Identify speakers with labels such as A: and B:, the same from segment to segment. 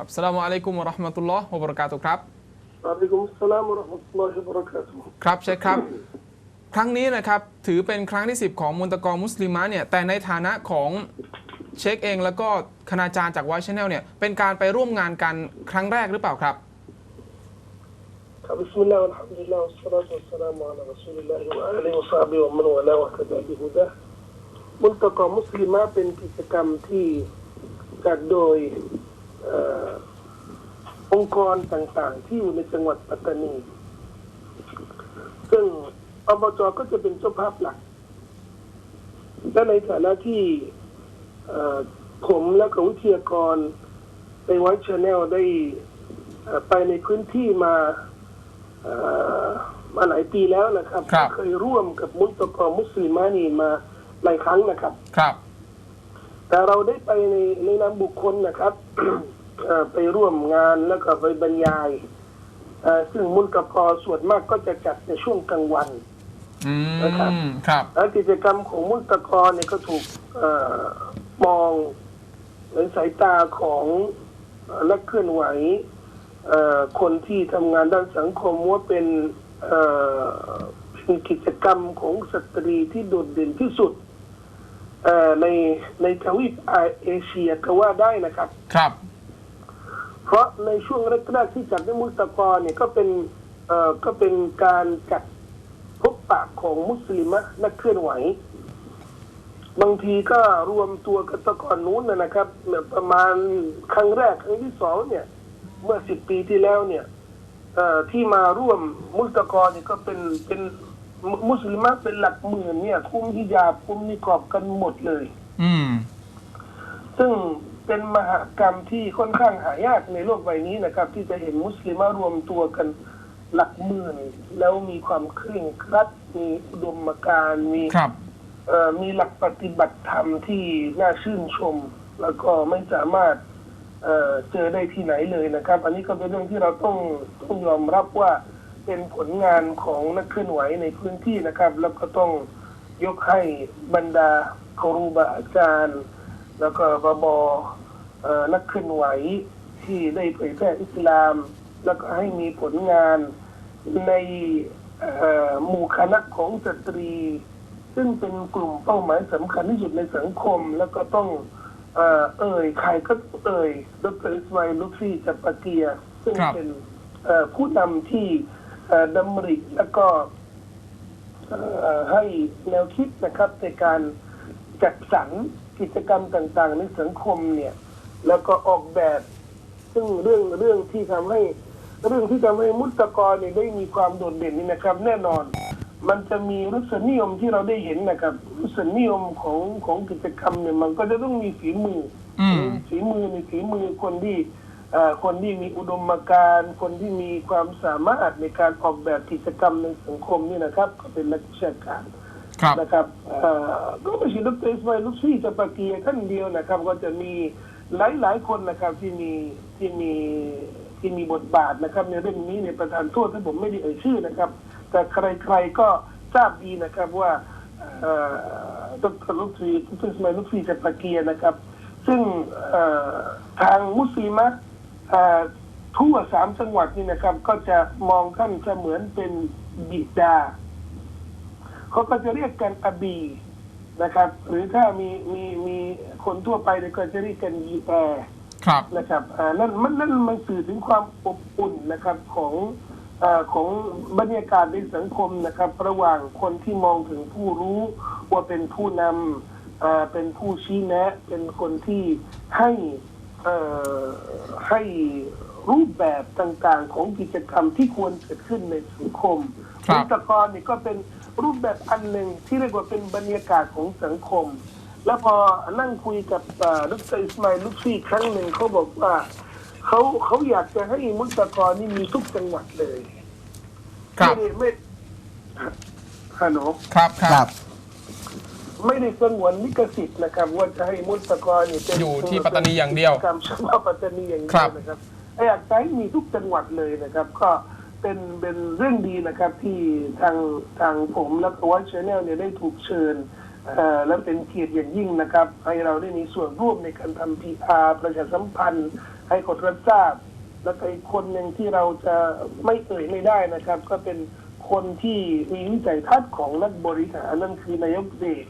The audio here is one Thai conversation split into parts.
A: ครับสลามุอะลัยกุมุะราะห์มะตุลลอฮ์วะบะราะกาตุครับ
B: อะลัยกุมสลามวะราะห์มะตุลลอฮ์วะบะราะกาตุฮ์
A: ครับเชคครับ ครั้งนี้นะครับถือเป็นครั้งที่ 10 ของมุนตะกรมุสลิมะเนี่ยแต่ในฐานะของเช็คเองแล้วก็คณาจารย์จากวายชแนลเนี่ยเป็นการไปร่วมงานกันครั้งแรกหรือเปล่าครับ
B: ครับบิสมิลลาฮิวะลฮัมดุลิลลาฮ์วะสลาตุะสลามุอะลัยรอซูลิลลาฮ์วะอะลัยฮิวะซอฮบิวะมันวะลาวะตะบิฮุดะมุนตะกรมุสลิมะเป็นกิจกรรมที่จัดโดย อ่อองค์กรต่างๆ ที่อยู่ในจังหวัดปัตตานี ซึ่งอบจก็จะเป็นเจ้าภาพหลัก และในฐานะที่เอ่อผมและก็วิทยากรในไวท์ชแนลได้เอ่อไปในพื้นที่มาเอ่อมาหลายปีแล้วนะครับ
A: ครับ
B: เคยร่วมกับมุลตะกอมุสลิมานีมาหลายครั้งนะครับ
A: ครับ
B: แต่เราได้ไปในในนามบุคคลนะครับเอ่อ ไปร่วมงานแล้วก็ไปบรรยายเอ่อซึ่งมุลตะกอส่วนมากก็จะจัดในช่วงกลางวัน
A: อื
B: นะครับ
A: มครับ
B: และกิจกรรมของมุลตะกอเนี่ยก็ถูกเออมองในสายตาของเอ่อนักเคลื่อนไหวเอ่อคนที่ทำงานด้านสังคมว่าเป็นเอ่อเป็นกิจกรรมของสตรีที่โดดเด่นที่สุดเอ่อ ในในทวีปเอเชียก็ว่าได้นะครับ
A: ครับ
B: เพราะในช่วงแรกๆที่จัดในมุลตะกอเนี่ยก็เป็นเอ่อก็เป็นการจัดพบปะของมุสลิมะนักเคลื่อนไหว บางทีก็รวมตัวกันแตะก่อนนู้นนะนะครับเนี่ยประมาณครั้งแรกครั้งที่สองเนี่ย เมื่อสิบปีที่แล้วเนี่ยเอ่อที่มาร่วมมุสตะกอเนี่ยก็เป็นเป็น มุมุสลิมะเป็นหลักหมื่นเนี่ยคุมฮิญาบคุมนิกอบกันหมดเลย
A: อืม
B: ซึ่งเป็นมหากรรมที่ค่อนข้างหายากในโลกใบนี้นะครับ ที่จะเห็นมุสลิมารวมตัวกันหลักหมื่น แล้วมีความเคร่งครัดมีอุดมการณ์มี
A: ครับ
B: เอ่อมีหลักปฏิบัติธรรมที่น่าชื่นชม แล้วก็ไม่สามารถเอ่อเจอได้ที่ไหนเลยนะครับ อันนี้ก็เป็นเรื่องที่เราต้องต้องยอมรับว่า เป็นผลงานของนักเคลื่อนไหวในพื้นที่นะครับ แล้วก็ต้องยกให้บรรดาครูบาอาจารย์ แล้วก็บอบเอ่อนักเคลื่อนไหวที่ได้เผยแพร่อิสลาม แล้วก็ให้มีผลงานในเอ่อหมู่คณะของสตรี ซึ่งเป็นกลุ่มเป้าหมายสำคัญที่สุดในสังคม แล้วก็ต้องเอ่อเอ่ยใครก็ต้องเอ่ยดรอิสมาอิลลุฟีจัปปาเกีย ซึ่ง
A: ครับ
B: เป็นเอ่อผู้นำที่เอ่อ ดำริแล้วก็เอ่อให้แนวคิดนะครับในการจัดสรรกิจกรรมต่างๆ ในสังคมเนี่ย แล้วก็ออกแบบ ซึ่งเรื่องเรื่องที่ทำให้ เรื่องที่ทำให้มุตกรเนี่ยได้มีความโดดเด่นนี่นะครับ แน่นอน มันจะมีรสนิยมที่เราได้เห็นนะครับรสนิยมของของกิจกรรมเนี่ยมันก็จะต้องมีฝีมืออ
A: ม
B: ฝีมือในฝีมือคนที่เอ่อ คนที่มีอุดมการณ์คนที่มีความสามารถในการออกแบบกิจกรรมในสังคมนี่นะครับก็เป็นนักวิชาการ
A: ครับ
B: นะครับเอ่อก็ไม่ใช่ดรอิสมาอิลลุฟี่จะปาเกียท่านเดียวนะครับ ก็จะมีหลายหลายๆคนนะครับที่มีที่มีที่มีบทบาทนะครับ ในเรื่องนี้ในยประธานโทษที่ผมไม่ได้เอ่ยชื่อนะครับ แต่ใครๆก็ทราบดีนะครับว่าเอ่อดรลุฟีดรอิสมาอิลลุฟี่จะปาเกียนะครับ ซึ่งเอ่อทางมุสลิมะเอ่อ ทั่วสามจังหวัดนี่นะครับ ก็จะมองท่านเสมือนเป็นบิดาเขาก็จะเรียกกันอบีนะครับ หรือถ้ามีมีมีคนทั่วไปเนี่ยก็จะเรียกกันยีแอร์
A: ครับ
B: นะครับอ่านั่นมันนั่นมันสื่อถึงความอบอุ่นนะครับของอาของบรรยากาศในสังคมนะครับ ระหว่างคนที่มองถึงผู้รู้ว่าเป็นผู้นำอ่าเป็นผู้ชี้แนะ เป็นคนที่ให้เอ่อ ให้รูปแบบต่างๆของกิจกรรมที่ควรเกิดขึ้นในสังคม
A: ครับ
B: วิศกรนี่ก็เป็นรูปแบบอันหนึ่งที่เรียกว่าเป็นบรรยากาศของสังคม แล้วพอนั่งคุยกับอ่าดรอิสมาอิลลุฟี่ครั้งหนึ่งเขาบอกว่าเขาเขาอยากจะให้มุสกรนี่มีทุกจังหวัดเลย
A: ครับ
B: ไม่ได้ไม่ฮัลโหล
A: ครับค
C: ค
A: รั
C: รับบ
B: ไม่ได้สงวนลิขสิทธิ์นะครับว่าจะให้มุสกรนี่เป็น
A: อยู่ที่ปัตตานีอย่างเดียว
B: กิจกรรมเฉพาะปัตตานีอย่างเดี
A: ครั
B: ยว
A: บ
B: นะครับอยากจะให้มีทุกจังหวัดเลยนะครับ ก็เป็นเป็นเรื่องดีนะครับที่ทางทางผมและตัวชแนลเนี่ยได้ถูกเชิญเอ่อและเป็นเกียรติอย่างยิ่งนะครับ ให้เราได้มีส่วนร่วมในการทำพีอาร์ประชาสัมพันธ์ ให้คนรับทราบ แล้วก็อีกคนหนึ่งที่เราจะไม่เอ่ยไม่ได้นะครับ ก็เป็นคนที่มีวิสัยทัศน์ของนักบริหารนั่นคือนายกเดช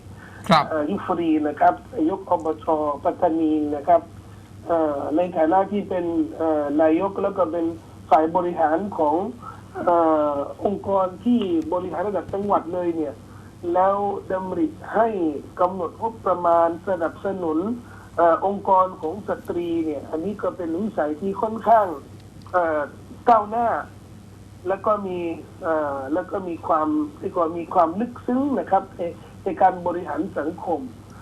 A: ครับ
B: ยุฟรีนะครับนายกอบจปัตตานีนะครับในฐานะที่เป็นนายกแล้วก็เป็นฝ่ายบริหารขององค์กรที่บริหารระดับจังหวัดเลยเนี่ย แล้วดำริให้กำหนดงบประมาณสนับสนุนอองค์กรของสตรีเนี่ย อันนี้ก็เป็นวิสัยที่ค่อนข้างก้าวหน้า แล้วก็มีแล้วก็มีความเรียกว่ามีความลึกซึ้งนะครับ ในในการบริหารสังคม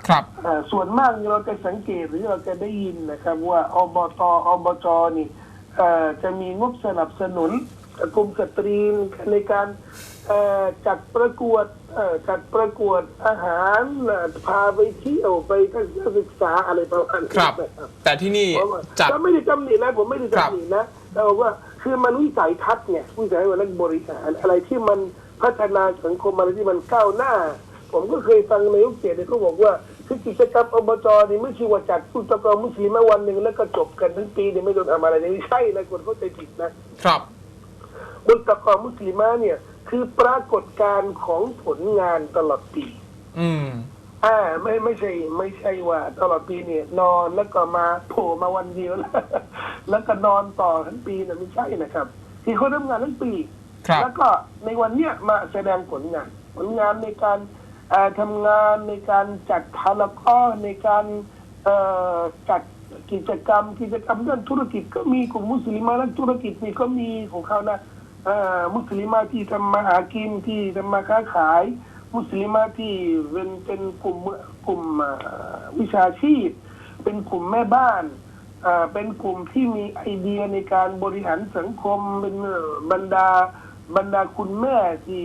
A: ครับ
B: เอ่อส่วนมากเราจะสังเกตหรือเราจะได้ยินนะครับ ว่าอบตอบจนี่เอ่อจะมีงบสนับสนุนกลุ่มสตรีในการเอ่อจัดประกวดเอ่อจัดประกวดอาหารเอ่อพาไปเที่ยวไปทัศนศึกษาอะไรประมาณนี้
A: ครับ
B: นะครับ
A: แต่ที่นี่
B: เพราะว่า
A: จัด
B: ก็ไม่ได้จำหนินะผมไม่ได้
A: ครับ
B: จำหนินะแต่ว่าคือมันวิสัยทัศน์เนี่ยวิสัยว่านักบริหารอะไรที่มันพัฒนาสังคมอะไรที่มันก้าวหน้า ผมก็เคยฟังในยุคเกียรติเขาบอกว่าคือกิจกรรมอบจนี่ไม่ใช่ว่าจัดพุทธกรมุสลิมมาวันหนึ่งแล้วก็จบกันทั้งปีเนี่ยไม่ต้องทำอะไรเลยไม่ใช่นะคนเข้าใจผิดนะครับบุตรกรมุสลิมาเนี่ย คือปรากฏการณ์ของผลงานตลอดปี
A: อืม
B: อ่าไม่ไม่ใช่ ไม่ใช่ว่า ตลอดปีเนี่ย นอนแล้วก็มาโผล่มาวันเดียวแล้วแล้วก็นอนต่อทั้งปีนะไม่ใช่นะครับที่เขาทำงานทั้งปี
A: ครับ
B: แล้วก็ในวันเนี้ยมาแสดงผลงาน ผลงานในการเอ่อ ทำงานในการจัดพาราข้อในการจัดกิจกรรม กิจกรรมด้านธุรกิจก็มีกลุ่มมุสลิมานักธุรกิจนี่ก็มีของเขานะมุสลิมาที่ทำมาหากินที่ทำมาค้าขาย มุสลิมาที่เป็นเป็นกลุ่มกลุ่มวิชาชีพ เป็นกลุ่มแม่บ้านเป็นกลุ่มที่มีไอเดียในการบริหารสังคมเป็นบรรดาบรรดาคุณแม่ที่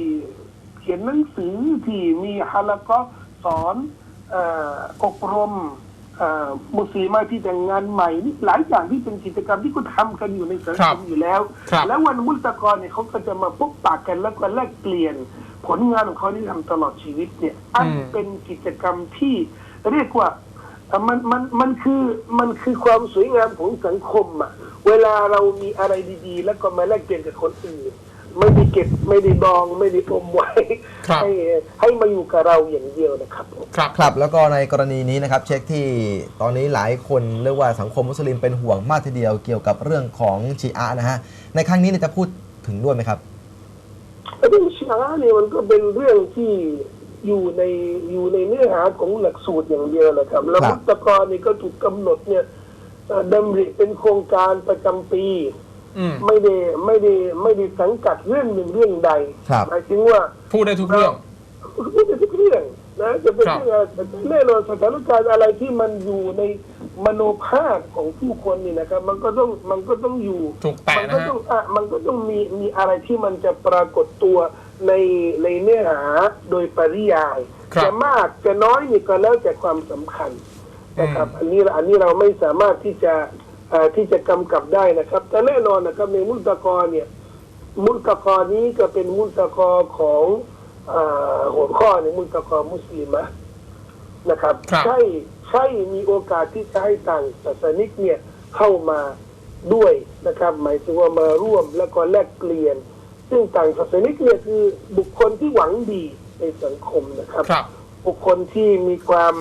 B: เขียนหนังสือที่มีฮาละก็สอนเอ่ออบรมเอ่อมุสลิมาที่แต่งงานใหม่นี่หลายอย่างที่เป็นกิจกรรมที่ก็ทำกันอยู่ในสัง
A: ครั
B: ค
A: บ
B: มอยู่แล้ว
A: ครับ
B: แล้ววันมุลตะกรเนี่ยเขาก็จะมาพบปากกันแล้วก็แลกเปลี่ยน ผลงานของเขาที่ทำตลอดชีวิตเนี่ย อัน
A: อืม
B: เป็นกิจกรรมที่เรียกว่าเอ่อมันมันมันคือมันคือความสวยงามของสังคมอะเวลาเรามีอะไรดี ๆ แล้วก็มาแลกเปลี่ยนกับคนอื่น ไม่ได้เก็บไม่ได้ดองไม่ได้อมไว้
A: ครับ
B: ให้ให้มาอยู่กับเราอย่างเดียวนะครับผม
A: ครับ
C: ครับแล้วก็ในกรณีนี้นะครับเช็คที่ตอนนี้หลายคนเรียกว่าสังคมมุสลิมเป็นห่วงมากทีเดียวเกี่ยวกับเรื่องของชีอะห์นะฮะในครั้งนี้เนี่ยจะพูดถึงด้วยไหมครับ
B: เรื่องชีอะห์เนี่ยมันก็เป็นเรื่องที่อยู่ในอยู่ในเนื้อหาของหลักสูตรอย่างเดียวแหละครับแล้ว
C: ครับ
B: มุตะกรนี่ก็ถูกกำหนดเนี่ยเอ่อดำริเป็นโครงการประจำปี
A: อืม
B: ไม่ได้ไม่ได้ไม่ได้สังกัดเรื่องหนึ่งเรื่องใด
C: ครับ
B: หมายถึงว่า
A: พูดได้ทุกเรื่อง
B: ไม่ได้ทุกเรื่องนะจะเป็น
A: ครับ
B: เรื่องแต่แน่นอนสถานการณ์อะไรที่มันอยู่ในมโนภาพของผู้คนนี่นะครับ มันก็ต้องมันก็ต้องอยู่
A: ถูกแตะ
B: มั
A: นะ
B: ก็
A: ฮะ
B: ต้องอะมันก็ต้องมีมีอะไรที่มันจะปรากฏตัวในในเนื้อหาโดยปริยาย
A: ครับ
B: จะมากจะน้อยนี่ก็แล้วแต่ความสำคัญนะครับ อันนี้อันนี้เราไม่สามารถที่จะเอ่อ ที่จะกำกับได้นะครับ แต่แน่นอนนะครับในมุลตะกรเนี่ย มุลตะกอนี้ก็เป็นมุลตะกอของเอ่อหัวข้อในมุลตะกอมุสลิมะนะครับ
A: ครับ
B: ใช่ใช่มีโอกาสที่จะให้ต่างศาสนิกเนี่ยเข้ามาด้วยนะครับ หมายถึงว่ามาร่วมแล้วก็แลกเปลี่ยน ซึ่งต่างศาสนิกเนี่ยคือบุคคลที่หวังดีในสังคมนะครับ
A: ครับ
B: บุคคลที่มีความ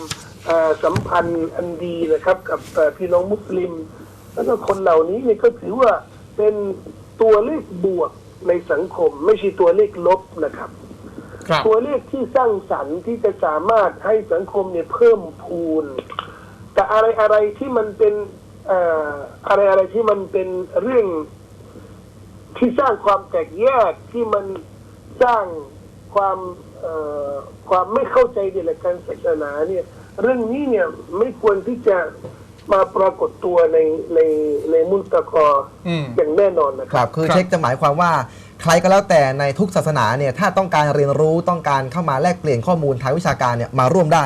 B: เอ่อสัมพันธ์อันดีนะครับ กับเอ่อพี่น้องมุสลิม แล้วก็คนเหล่านี้เนี่ยก็ถือว่าเป็นตัวเลขบวกในสังคม ไม่ใช่ตัวเลขลบนะครับ
A: ครับ
B: ตัวเลขที่สร้างสรรค์ที่จะสามารถให้สังคมเนี่ยเพิ่มพูนแต่อะไรอะไรที่มันเป็นเอ่ออะไรอะไรที่มันเป็นเรื่องที่สร้างความแตกแยกที่มันสร้างความเอ่อความไม่เข้าใจในหลักการศาสนาเนี่ย เรื่องนี้เนี่ยไม่ควรที่จะ มาปรากฏตัวในในในมุลตะกอ
A: อืม
B: อย่างแน่นอนนะค
C: ครับ รับคือ
A: ครับ
C: เช็คจะหมายความว่าใครก็แล้วแต่ในทุกศาสนาเนี่ยถ้าต้องการเรียนรู้ต้องการเข้ามาแลกเปลี่ยนข้อมูลทางวิชาการเนี่ยมาร่วมได้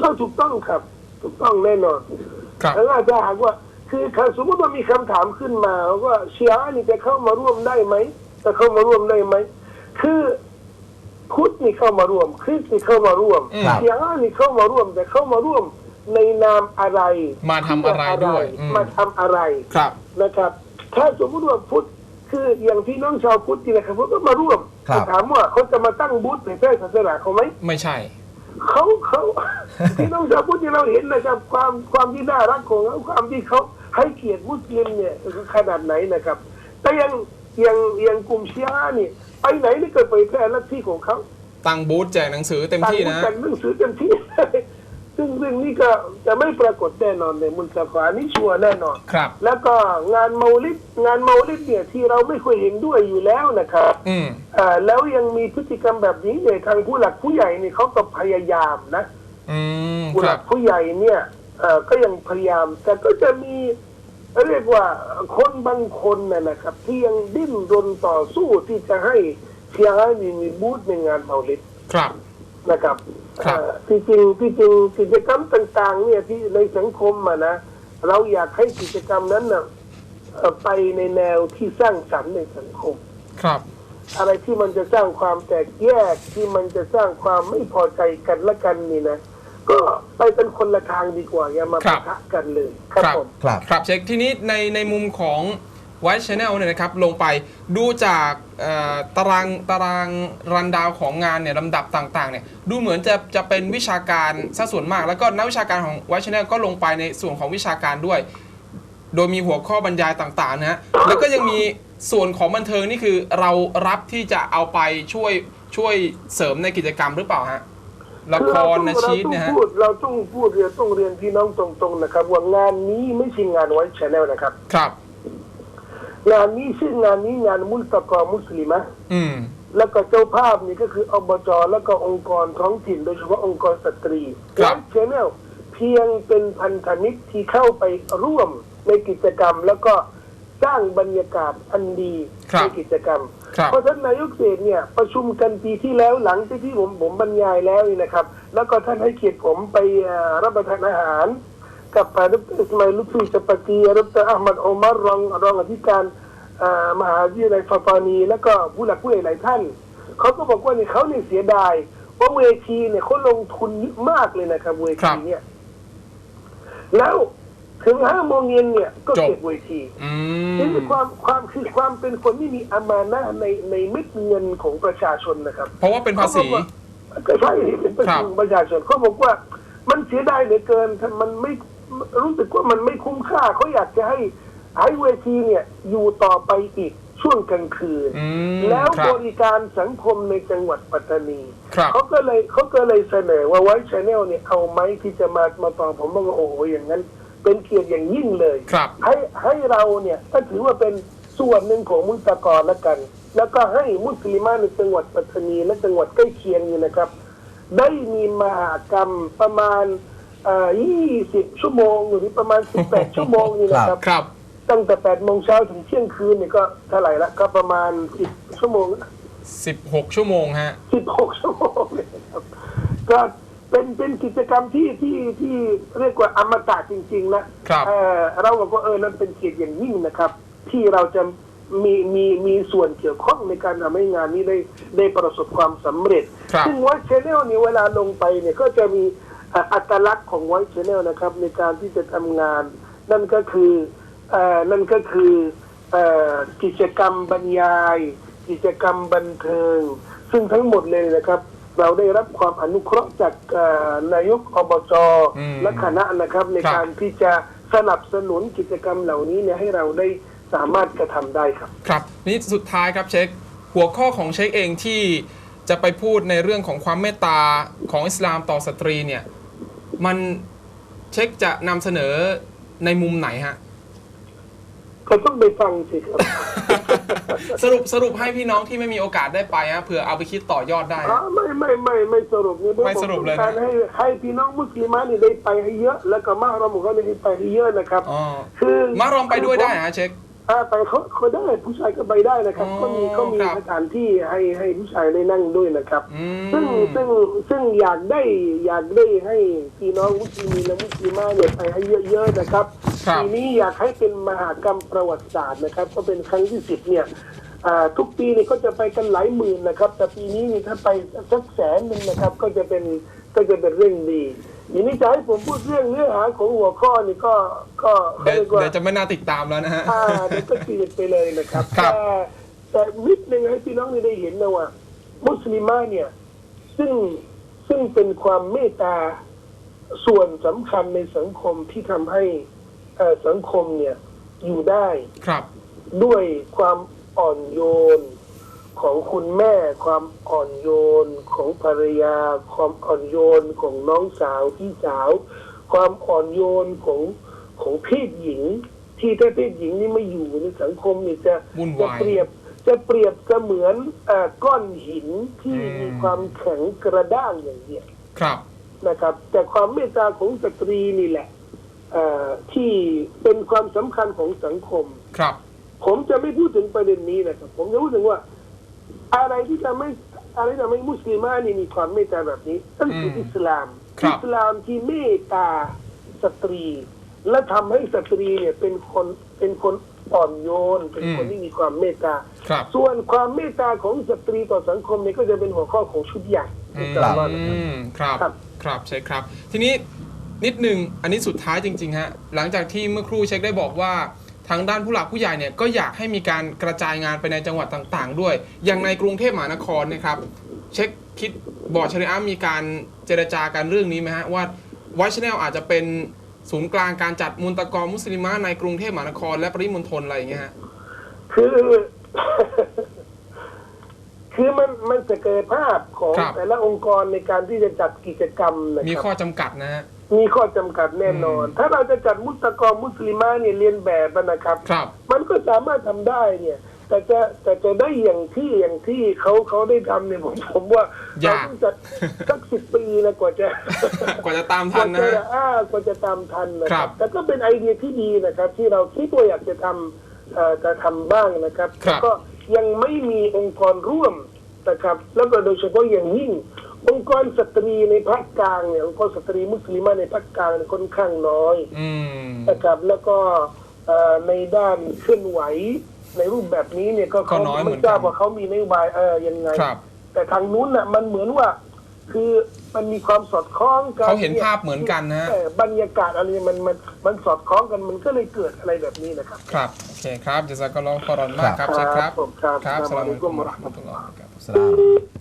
B: ก็ถูกต้องครับ ถูกต้องแน่นอน
A: ครับ
B: แล้วอาจจะหากว่า คือถ้าสมมติว่ามีคำถามขึ้นมาว่าเชียร์นี่จะเข้ามาร่วมได้ไหมจะเข้ามาร่วมได้ไหมคือพุทธนี่เข้ามาร่วมคริสต์นี่เข้ามาร่วม
A: อืม
B: เชียร์นี่เข้ามาร่วม แต่เข้ามาร่วม ในนามอะไร
A: มาทำอะไรด้วยอืม
B: มาทำอะไร
A: ครับ
B: นะครับ ถ้าสมมติว่าพุทธคืออย่างพี่น้องชาวพุทธนี่นะครับเขาก็มาร่วม
C: ครับ
B: ถามว่าเขาจะมาตั้งบูธเผยแพร่ศาสนาเขาไหม
A: ไม่ใช่
B: เขาเขาพี่น้องชาวพุทธที่เราเห็นนะครับความความที่น่ารักของเขาความที่เขาให้เกียรติมุสลิมเนี่ยขนาดไหนนะครับ แต่ยังยังยังกลุ่มชีอะห์นี่ไปไหนนี่ก็เผยแพร่ลัทธิของเขา
A: ตั้งบูธแจกหนังสือเต็มที่นะ
B: ต่างหนังสือเต็มที่ ซึ่งเรื่องนี้ก็จะไม่ปรากฏแน่นอนในมุนตะฟานี่ชัวร์แน่นอน
A: ครับ
B: แล้วก็งานเมาลิดงานเมาลิดเนี่ยที่เราไม่ค่อยเห็นด้วยอยู่แล้วนะครับ
A: อืม
B: อ่าแล้วยังมีพฤติกรรมแบบนี้เนี่ยทางผู้หลักผู้ใหญ่นี่เขาก็พยายามนะ
A: อืม
B: ผู้
A: ค
B: ห
A: รั
B: ลั
A: บ
B: กผู้ใหญ่เนี่ยเอ่อก็ยังพยายาม แต่ก็จะมีเรียกว่าคนบางคนน่ะนะครับ ที่ยังดิ้นรนต่อสู้ที่จะให้เชียร์นี่มีบูธในงานเมาลิด
A: ครับ
B: นะครับ
A: ครับ
B: เอ่อที่จริงที่จริงกิจกรรมต่าง ๆ เนี่ยที่ในสังคมอะนะเราอยากให้กิจกรรมนั้นนะเอ่อไปในแนวที่สร้างสรรค์ในสังคม
A: ครับ
B: อะไรที่มันจะสร้างความแตกแยกที่มันจะสร้างความไม่พอใจกันและกันนี่นะก็ไปเป็นคนละทางดีกว่าอย่ามา
A: ครั
B: ปะ
A: บ
B: ทะกันเลยครับ
A: ครับ
B: ผม
C: ครับ
A: ครับเช็คทีนี้ในในมุมของ White Channel เนี่ยนะครับลงไปดูจากเอ่อตารางตารางรันดาวของงานเนี่ยลำดับต่างๆเนี่ยดูเหมือนจะจะเป็นวิชาการซะส่วนมาก แล้วก็นักวิชาการของ White Channel ก็ลงไปในส่วนของวิชาการด้วย โดยมีหัวข้อบรรยายต่างๆนะฮะแล้วก็ยังมีส่วนของบันเทิงนี่คือเรารับที่จะเอาไปช่วยช่วยเสริมในกิจกรรมหรือเปล่าฮะละครนะชีต
B: เรา
A: เนี่ย
B: ต้อง
A: ฮะ
B: พูดเราต้องพูดเรียนต้องเรียนพี่น้องตรงๆนะครับว่างานนี้ไม่ใช่งานไว้ชแนลนะครับ
A: ครับ
B: งานนี้ชื่องานนี้งานมุลตะกอมุสลิมะ
A: อืม
B: แล้วก็เจ้าภาพนี่ก็คืออบจแล้วก็องค์กรท้องถิ่น โดยเฉพาะองค์กรสตรี
A: ครับ
B: ไลฟ์ชแนลเพียงเป็นพันธมิตรที่เข้าไปร่วมในกิจกรรม แล้วก็สร้างบรรยากาศอันดีในกิจกรรม
A: ครับ
B: เพราะฉะนั้นนายกเศรษฐ์เนี่ยประชุมกันปีที่แล้วหลังจากที่ผมผมบรรยายแล้วนี่นะครับ แล้วก็ท่านให้เกียรติผมไปเอ่อรับประทานอาหาร กับดรอิสมาอิลลุฟีสปากีดรอัลมัดโอมารรองรองอธิการเอ่อมหาวิทยาลัยฟาตานี แล้วก็ผู้หลักผู้ใหญ่หลายท่าน เขาก็บอกว่าเนี่ยเขาเนี่ยเสียดายว่าเวทีเนี่ยเขาลงทุนเยอะมากเลยนะครับเว
A: ครั
B: ที
A: บ
B: เนี่ย แล้วถึงห้าโมงเย็นเนี่ยก็
A: จบ
B: เก็บเวที
A: อื
B: นี่
A: ม
B: คือความความคือความเป็นคนที่มีอามานะในในเม็ดเงินของประชาชนนะครับ
A: เพราะว่าเป็นภาษี
B: ก็ใช่เป็นประ
A: ครั
B: ชา
A: บ
B: ชนประชาชนเขาบอกว่ามันเสียดายเหลือเกินถ้ามันไม่ รู้สึกว่ามันไม่คุ้มค่าเขาอยากจะให้ให้เวทีเนี่ยอยู่ต่อไปอีกช่วงกลางคืน
A: อืม
B: แล้ว
A: ครับ
B: บริการสังคมในจังหวัดปัตตานี
A: ครับ
B: เขาก็เลยเขาก็เลยเสนอว่าไว้ชแนลเนี่ยเอาไหมที่จะมามาตอบผมบอกว่าโอ้โหอย่างนั้น เป็นเกียรติอย่างยิ่งเลย
A: ครับ
B: ให้ให้เราเนี่ยก็ถือว่าเป็นส่วนหนึ่งของมุสตะกรแล้วกัน แล้วก็ให้มุสลิมาในจังหวัดปัตตานีและจังหวัดใกล้เคียงนี่นะครับ ได้มีมหากรรมประมาณ เอ่อ20ชั่วโมงหรือประมาณ18ชั่วโมงนี่นะครับ
A: ครับ
B: ตั้งแต่8โมงเช้าถึงเที่ยงคืนเนี่ยก็เท่าไหร่ละก็ประมาณ10ชั่วโมง
A: 16ชั่วโมงฮะ
B: 16ชั่วโมงเลยนะครับก็เป็นเป็นกิจกรรมที่ที่ที่เรียกว่าอมตะจริง ๆ นะครับ เอ่อเราบอกว่าเออนั่นเป็นเกียรติอย่างยิ่งนะครับ ที่เราจะมีมีมีส่วนเกี่ยวข้องในการทำให้งานนี้ได้ได้ประสบความสำเร็จ
A: ครับ
B: ซึ่งไวท์ชแนลนี่เวลาลงไปเนี่ยก็จะมีเอ่ออัตลักษณ์ของไวท์ชแนลนะครับ ในการที่จะทำงาน นั่นก็คือเอ่อนั่นก็คือเอ่อกิจกรรมบรรยาย กิจกรรมบันเทิง ซึ่งทั้งหมดเลยนะครับ เราได้รับความอนุเคราะห์จากเอ่อนายกอบจ
A: อืม
B: และคณะนะครับ ใน
A: ครับ
B: การที่จะสนับสนุนกิจกรรมเหล่านี้เนี่ยให้เราได้สามารถกระทำได้ครับ
A: ครับ นี่สุดท้ายครับเช็ค หัวข้อของเช็คเองที่จะไปพูดในเรื่องของความเมตตาของอิสลามต่อสตรีเนี่ย มันเช็คจะนำเสนอในมุมไหนฮะ
B: ก็ต้องไปฟังสิครับ
A: สรุปสรุปให้พี่น้องที่ไม่มีโอกาสได้ไปฮะเผื่อเอาไปคิดต่อยอดได้
B: อ๋อ
A: ฮะ
B: ไม่ไม่ไม่ไม่สรุปเนี่ย
A: ไม่สรุปเลยนะ
B: ผมต้องการให้ให้พี่น้องมุสลิมานี่ได้ไปให้เยอะ แล้วก็มารอมก็ได้ไปให้เยอะนะครับ
A: อ๋อ
B: คือ
A: มารอมไปด้วยได้ฮะเช็ค
B: อ่าไปเขาเขาได้ผู้ชายก็ไปได้นะครับ
A: อ๋อ
B: ก็มีก็มี
A: ครับ
B: สถานที่ให้ให้ผู้ชายได้นั่งด้วยนะครับ
A: อืม
B: ซึ่งซึ่งซึ่งอยากได้อยากได้ให้พี่น้องมุสลิมและมุสลิมาเนี่ยไปให้เยอะๆนะครับ
A: ครับ
B: ปีนี้อยากให้เป็นมหากรรมประวัติศาสตร์นะครับ ก็เป็นครั้งที่สิบเนี่ยอ่าทุกปีนี่ก็จะไปกันหลายหมื่นนะครับ แต่ปีนี้นี่ถ้าไปสักแสนหนึ่งนะครับ ก็จะเป็นก็จะเป็นเรื่องดี ทีนี้จะให้ผมพูดเรื่องเนื้อหาของหัวข้อนี่ก็ก็
A: เดี๋ยว
B: รีกว่า
A: เดี๋ยวจะไม่น่าติดตามแล้วนะฮะ
B: อ่าเดี๋ยวก็จืดไปเลยนะครับ
A: ครับ
B: แต่แต่นิดนึงให้พี่น้องได้เห็นนะว่า มุสลิมาเนี่ย ซึ่งซึ่งเป็นความเมตตาส่วนสำคัญในสังคมที่ทำให้เอ่อสังคมเนี่ยอยู่ได้
A: ครับ
B: ด้วยความอ่อนโยน ของคุณแม่ความอ่อนโยนของภรรยา ความอ่อนโยนของน้องสาวพี่สาว ความอ่อนโยนของของเพศหญิง ที่ถ้าเพศหญิงนี่ไม่อยู่ในสังคมเนี่ยจะ
A: วุ่น
B: จะ
A: วาย
B: เปรียบจะเปรียบเสมือนเออก้อนหินที่
A: อืม
B: มีความแข็งกระด้างอย่างเดียว
A: ครับ
B: นะครับ แต่ความเมตตาของสตรีนี่แหละเอ่อที่เป็นความสำคัญของสังคม
A: ครับ
B: ผมจะไม่พูดถึงประเด็นนี้นะครับ ผมจะพูดถึงว่า อะไรที่ทำให้อะไรที่ทำให้มุสลิมานี่มีความเมตตาแบบนี้นั่นคือ
A: ม
B: อิสลาม
A: ครับ
B: อิสลามที่เมตตาสตรี และทำให้สตรีเนี่ยเป็นคนเป็นคนอ่อนโยน เป็นคนที่มีความเมตตา
A: ครับ
B: ส่วนความเมตตาของสตรีต่อสังคมเนี่ยก็จะเป็นหัวข้อของชุดใหญ่ในการว่านะครับ
A: อืมครับ
B: ครับ
A: ครับใช่ครับ ทีนี้นิดหนึ่งอันนี้สุดท้ายจริง ๆ ฮะ หลังจากที่เมื่อครู่เช็คได้บอกว่า ทางด้านผู้หลักผู้ใหญ่เนี่ยก็อยากให้มีการกระจายงานไปในจังหวัดต่างๆ ด้วย อย่างในกรุงเทพมหานครเนะครับเช็คคิดบอร์ดชริอะห์มีการเจรจากันเรื่องนี้ไหมฮะว่าไวชแนลอาจจะเป็นศูนย์กลางการจัดมุนตะกอมุสลิมะในกรุงเทพมหานคร และปริมณฑลอะไรอย่างเงี้ยฮะ
B: คือคือมันมันจะเกิดภาพของ
A: ครับ
B: แต่ละองค์กรในการที่จะจัดกิจกรรมนะ
A: มี
B: ครับ
A: ข้อจำกัดนะฮะ
B: มีข้อจำกัดแน่นอน
A: อืม
B: ถ้าเราจะจัดมุสตะกอมุสลิมาเนี่ยเรียนแบบอะนะครับ
A: ครับ
B: มันก็สามารถทำได้เนี่ย แต่จะแต่จะได้อย่างที่อย่างที่เขาเขาได้ทำเนี่ยผมผมว่าเรา
A: ยาก
B: ต้องจัดสักสิบปีนะกว่าจะ
A: กว่าจะตาม
B: ก
A: ทั
B: ว่าน
A: นะ
B: จะ
A: ฮะ
B: อ่ากว่าจะตามทันนะค
A: ครั
B: รับบแต่ก็เป็นไอเดียที่ดีนะครับ ที่เราคิดว่าอยากจะทำเอ่อจะทำบ้างนะครับ
A: ครับ
B: แต่ก็ยังไม่มีองค์กรร่วมนะครับ แล้วก็โดยเฉพาะอย่างยิ่งองค์กรสตรีในภาคกลางเนี่ยองค์กรสตรีมุสลิมาในภาคกลางเนี่ยค่อนข้างน้อย
A: อืม
B: นะครับแล้วก็เอ่อในด้านเคลื่อนไหวในรูปแบบนี้เนี่ยก็
A: ก็
B: เขา
A: น้อยเหมื
B: ไม่
A: อนกัน
B: ทราบว่าเขามีนโยบายเออยังไง
A: ครับ
B: แต่ทางนู้นน่ะมันเหมือนว่า คือมันมีความสอดคล้องกัน
A: เขาเห็นภาพเหมือนกันนะฮะ
B: เออบรรยากาศอะไรมันมันมันสอดคล้องกันมันก็เลยเกิดอะไรแบบนี้นะครับ
A: ครับโอเคครับจะสักก็ลองขอรอนมากครับเช็คครับ
B: ผมครับ
A: ครับสลามอะลัยกุม
B: วะ
A: วะ
B: เราะ
A: เราะ
B: ห์
A: ห์
B: มะ
A: มะ
B: ตุ
A: ตุ
B: ล
A: ล
B: ล
A: ล
B: อ
A: อ
B: ฮ์
A: ฮ์วะบ